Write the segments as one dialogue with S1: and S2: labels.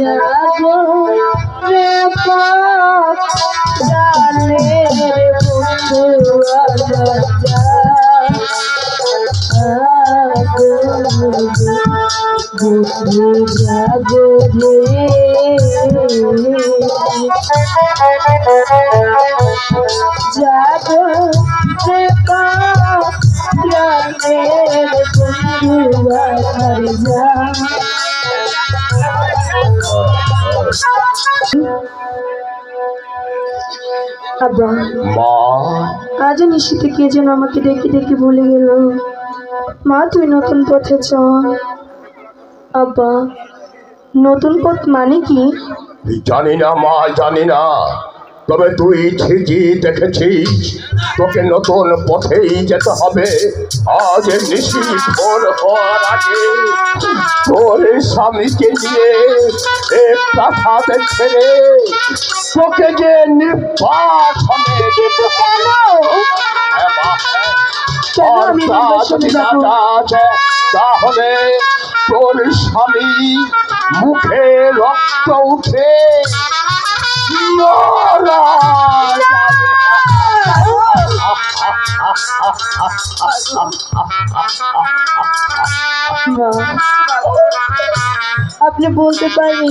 S1: জাগো রে পাপ জানে রে বন্ধু বন্ধু জাগো রে জাগো রে পাপ জানে রে বন্ধু আব্বা
S2: মা।
S1: আজ নিশিতে কে যেন আমাকে ডেকে ডেকে বলে গেল মা তুই নতুন পথে চল আব্বা নতুন পথ মানে কি?
S2: জানি না মা জানি না। তবে তুই ঠিকই দেখেছিস তোকে নতুন পথেই যেতে হবে। আজ নিশি ভোর হওয়ার আগে তোর স্বামীকে নিয়ে এ প্রাসাদ ছেড়ে তোকে যে নির্বাসনে যেতে হবে তাহলে তোর স্বামী মুখে রক্ত উঠে মারা
S1: আপনি বলতে পারেন।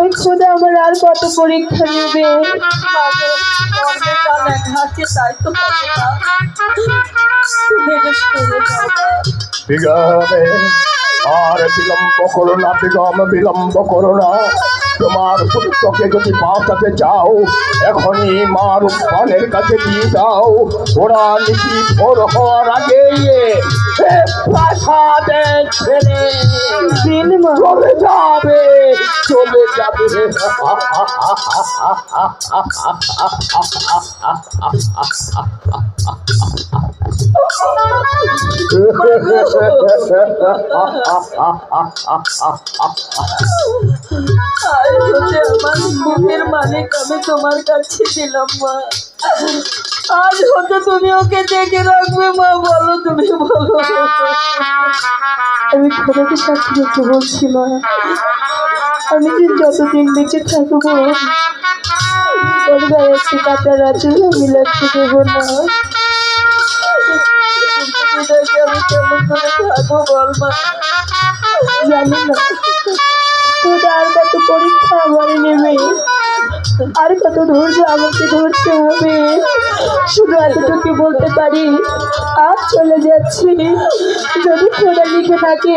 S1: ওই খোদা আমার আর কত পরীক্ষা নেবে?
S2: আর বিলম্ব করো না বিলম্ব বিলম্ব করো না। তোমার পুত্রকে যদি বাঁচাতে চাও এখনই মার পানের কাছে দিয়ে দাও। ওরা নিশি ভোর হওয়ার আগে
S1: মা।
S2: চলে যাবে।
S3: মুখের মালিক আমি তোমার কাছে দিলাম আজ হতে তুমি ওকে দেখে রাখবে মা বলো তুমি বলো
S1: আমি খোদাকে বলছি মা আমি যতদিন বেঁচে থাকব আমি লাগতে দেবো না
S3: কেমন থাকব
S1: জানি না। আর কত পরীক্ষা আমার আর কত ধৈর্য আমাকে ধরতে হবে। শুধু এতটুকু বলতে পারি, আজ চলে যাচ্ছি। যদি খোদা লিখে থাকে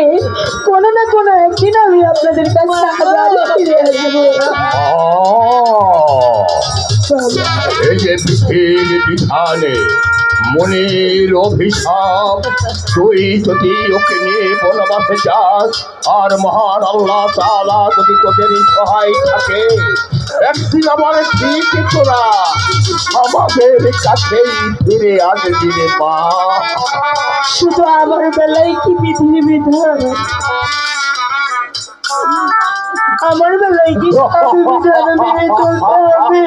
S1: কোনো না কোনো একদিন আমি আপনাদের কাছে আবার ফিরে আসব।
S2: এই অভিশাপ তুই যদি ওকে নিয়ে বনবাসে যাস আর মহান আল্লাহ তাআলা যদি তোদের সহায় থাকে একদিন আবার ঠিক তোরা আমাদের কাছেই ফিরে আসবি রে মা।
S1: শুধু আমার বেলায় কি পৃথিবী বিধান? আমার বেলায় কি বিধান মেনে চলতে হবে?